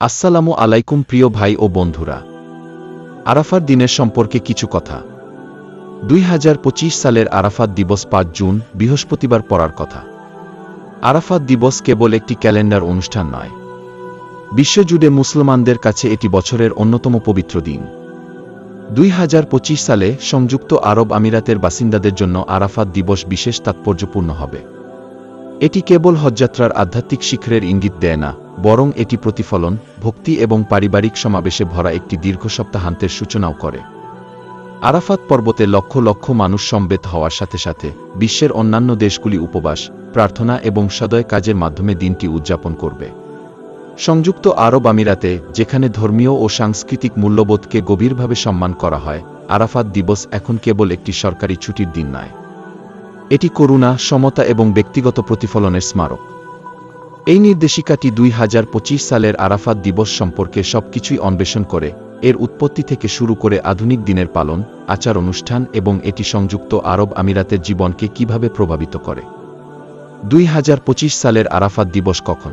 আসসালামু আলাইকুম প্রিয় ভাই ও বন্ধুরা। আরাফার দিনের সম্পর্কে কিছু কথা। দুই হাজার পঁচিশ সালের আরাফাত দিবস পাঁচ জুন, বৃহস্পতিবার পড়ার কথা। আরাফাত দিবস কেবল একটি ক্যালেন্ডার অনুষ্ঠান নয়। বিশ্বজুড়ে মুসলমানদের কাছে এটি বছরের অন্যতম পবিত্র দিন। দুই হাজার পঁচিশ সালে সংযুক্ত আরব আমিরাতের বাসিন্দাদের জন্য আরাফাত দিবস বিশেষ তাৎপর্যপূর্ণ হবে। এটি কেবল হজযাত্রার আধ্যাত্মিক শিখরের ইঙ্গিত দেয় না। বরং এটি প্রতিফলন, ভক্তি এবং পারিবারিক সমাবেশে ভরা একটি দীর্ঘ সপ্তাহান্তের সূচনাও করে। আরাফাত পর্বতে লক্ষ লক্ষ মানুষ সম্বেত হওয়ার সাথে সাথে বিশ্বের অন্যান্য দেশগুলি উপবাস, প্রার্থনা এবং সদয় কাজের মাধ্যমে দিনটি উদযাপন করবে। সংযুক্ত আরব আমিরাতে, যেখানে ধর্মীয় ও সাংস্কৃতিক মূল্যবোধকে গভীরভাবে সম্মান করা হয়, আরাফাত দিবস এখন কেবল একটি সরকারি ছুটির দিন নয়। এটি করুণা, সমতা এবং ব্যক্তিগত প্রতিফলনের স্মারক। এই নির্দেশিকাটি দুই হাজার পঁচিশ সালের আরাফাত দিবস সম্পর্কে সবকিছুই অন্বেষণ করে, এর উৎপত্তি থেকে শুরু করে আধুনিক দিনের পালন, আচার অনুষ্ঠান এবং এটি সংযুক্ত আরব আমিরাতের জীবনকে কীভাবে প্রভাবিত করে। দুই হাজার পঁচিশ সালের আরাফাত দিবস কখন?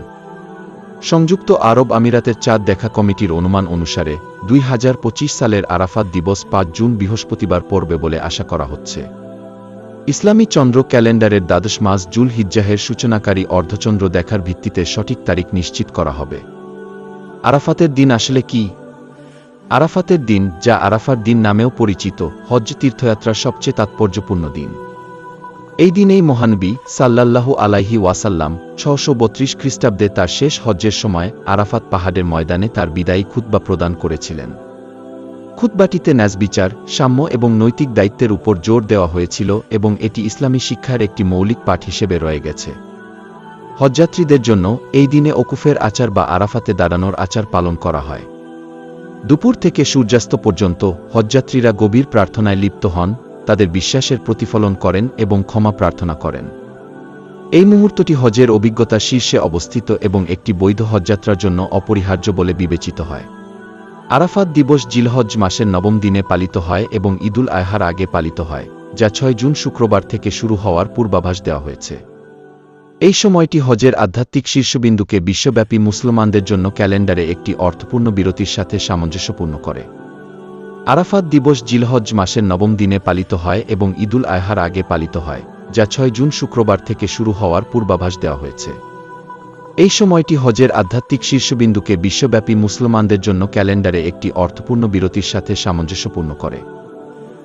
সংযুক্ত আরব আমিরাতের চাঁদ দেখা কমিটির অনুমান অনুসারে, দুই হাজার পঁচিশ সালের আরাফাত দিবস পাঁচ জুন বৃহস্পতিবার পড়বে বলে আশা করা হচ্ছে। ইসলামী চন্দ্র ক্যালেন্ডারের দ্বাদশ মাস জুল হিজ্জাহের সূচনাকারী অর্ধচন্দ্র দেখার ভিত্তিতে সঠিক তারিখ নিশ্চিত করা হবে। আরাফাতের দিন আসলে কি? আরাফাতের দিন, যা আরাফার দিন নামেও পরিচিত, হজ্জ তীর্থযাত্রার সবচেয়ে তাৎপর্যপূর্ণ দিন। এই দিনেই মহানবী সাল্লাল্লাহু আলাইহি ওয়াসাল্লাম ছশো বত্রিশ খ্রিস্টাব্দে তার শেষ হজ্জের সময় আরাফাত পাহাড়ের ময়দানে তার বিদায়ী খুতবা প্রদান করেছিলেন। খুতবাটিতে ন্যাজবিচার সাম্য এবং নৈতিক দায়িত্বের উপর জোর দেওয়া হয়েছিল এবং এটি ইসলামী শিক্ষার একটি মৌলিক পাঠ হিসেবে রয়ে গেছে। হজযাত্রীদের জন্য এই দিনে ওকুফের আচার বা আরাফাতে দাঁড়ানোর আচার পালন করা হয়। দুপুর থেকে সূর্যাস্ত পর্যন্ত হজযাত্রীরা গভীর প্রার্থনায় লিপ্ত হন, তাদের বিশ্বাসের প্রতিফলন করেন এবং ক্ষমা প্রার্থনা করেন। এই মুহূর্তটি হজের অভিজ্ঞতা শীর্ষে অবস্থিত এবং একটি বৈধ হজযাত্রার জন্য অপরিহার্য বলে বিবেচিত হয়। আরাফাত দিবস জিলহজ মাসের নবম দিনে পালিত হয় এবং ঈদুল আয়হার আগে পালিত হয়, যা ছয় জুন শুক্রবার থেকে শুরু হওয়ার পূর্বাভাস দেওয়া হয়েছে। এই সময়টি হজের আধ্যাত্মিক শীর্ষবিন্দুকে বিশ্বব্যাপী মুসলমানদের জন্য ক্যালেন্ডারে একটি অর্থপূর্ণ বিরতির সাথে সামঞ্জস্যপূর্ণ করে। আরাফাত দিবস জিলহজ মাসের নবম দিনে পালিত হয় এবং ঈদুল আয়হার আগে পালিত হয়, যা ছয় জুন শুক্রবার থেকে শুরু হওয়ার পূর্বাভাস দেওয়া হয়েছে। এই সময়টি হজের আধ্যাত্মিক শীর্ষবিন্দুকে বিশ্বব্যাপী মুসলমানদের জন্য ক্যালেন্ডারে একটি অর্থপূর্ণ বিরতির সাথে সামঞ্জস্যপূর্ণ করে।